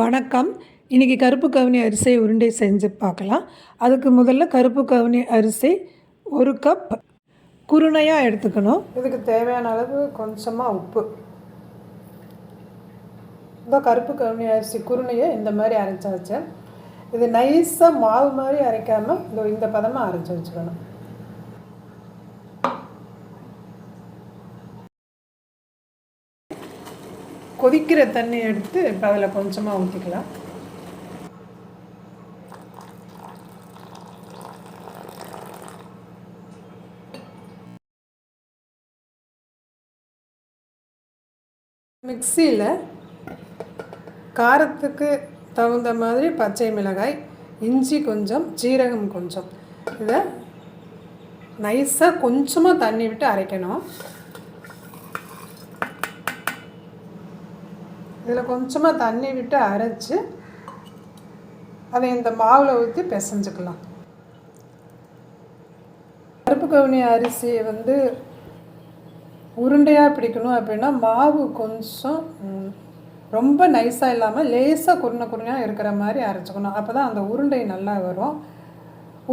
வணக்கம். இன்றைக்கி கருப்பு கவுனி அரிசி உருண்டை செஞ்சு பார்க்கலாம். அதுக்கு முதல்ல கருப்பு கவுனி அரிசி ஒரு கப் குருணையாக எடுத்துக்கணும். இதுக்கு தேவையான அளவு கொஞ்சமாக உப்பு. இந்த கருப்பு கவுனி அரிசி குருணையை இந்த மாதிரி அரைச்சி வச்சேன். இது நைஸாக மாவு மாதிரி அரைக்காமல் இந்த இந்த பதமாக அரைச்சி வச்சுக்கணும். கொதிக்கிற தண்ணி எடுத்து இப்போ அதில் கொஞ்சமாக ஊற்றிக்கலாம் மிக்சியில் காரத்துக்கு தகுந்த மாதிரி பச்சை மிளகாய் இஞ்சி கொஞ்சம் ஜீரகம் கொஞ்சம். இதை நைஸாக கொஞ்சமாக தண்ணி விட்டு அரைக்கணும். இதில் கொஞ்சமாக தண்ணி விட்டு அரைச்சி அதை இந்த மாவில் ஊற்றி பிசைஞ்சுக்கலாம். கருப்பு கவுனி அரிசியை வந்து உருண்டையாக பிடிக்கணும் அப்படின்னா மாவு கொஞ்சம் ரொம்ப நைஸாக இல்லாமல் லேசாக குருணை குருணையாக இருக்கிற மாதிரி அரைச்சிக்கணும். அப்போ தான் அந்த உருண்டை நல்லா வரும்.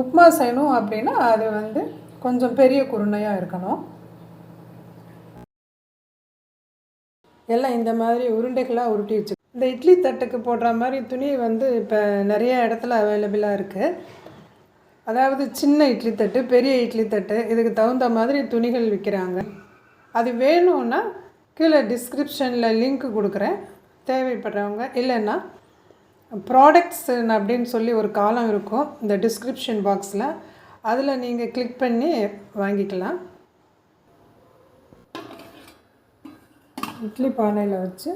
உப்மா செய்யணும் அப்படின்னா அது வந்து கொஞ்சம் பெரிய குருணையாக இருக்கணும். எல்லாம் இந்த மாதிரி உருண்டைகளாக உருட்டி வச்சு இந்த இட்லி தட்டுக்கு போடுற மாதிரி துணி வந்து இப்போ நிறைய இடத்துல அவைலபிளாக இருக்குது அதாவது சின்ன இட்லி தட்டு பெரிய இட்லி தட்டு இதுக்கு தகுந்த மாதிரி துணிகள் விற்கிறாங்க அது வேணும்னா கீழே டிஸ்கிரிப்ஷனில் லிங்க் கொடுக்குறேன். தேவைப்படுறவங்க இல்லைன்னா ப்ராடக்ட்ஸ் அப்படின்னு சொல்லி ஒரு காலம் இருக்கும் இந்த டிஸ்கிரிப்ஷன் பாக்ஸில் அதில் நீங்கள் கிளிக் பண்ணி வாங்கிக்கலாம். இட்லி பானையில் வச்சு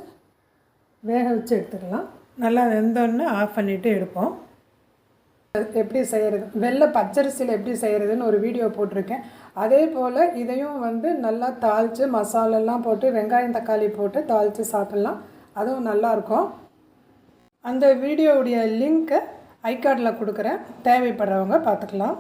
வேக வச்சு எடுத்துக்கலாம். நல்லா வெந்தோடனே ஆஃப் பண்ணிவிட்டு எடுப்போம். எப்படி செய்கிறது வெள்ளை பச்சரிசியில் எப்படி செய்கிறதுன்னு ஒரு வீடியோ போட்டிருக்கேன். அதே போல் இதையும் வந்து நல்லா தாளித்து மசாலெல்லாம் போட்டு வெங்காயம் தக்காளி போட்டு தாளித்து சாப்பிட்லாம். அதுவும் நல்லாயிருக்கும் அந்த வீடியோவுடைய லிங்க்கை ஐகார்டில் கொடுக்குறேன். தேவைப்படுறவங்க பார்த்துக்கலாம்.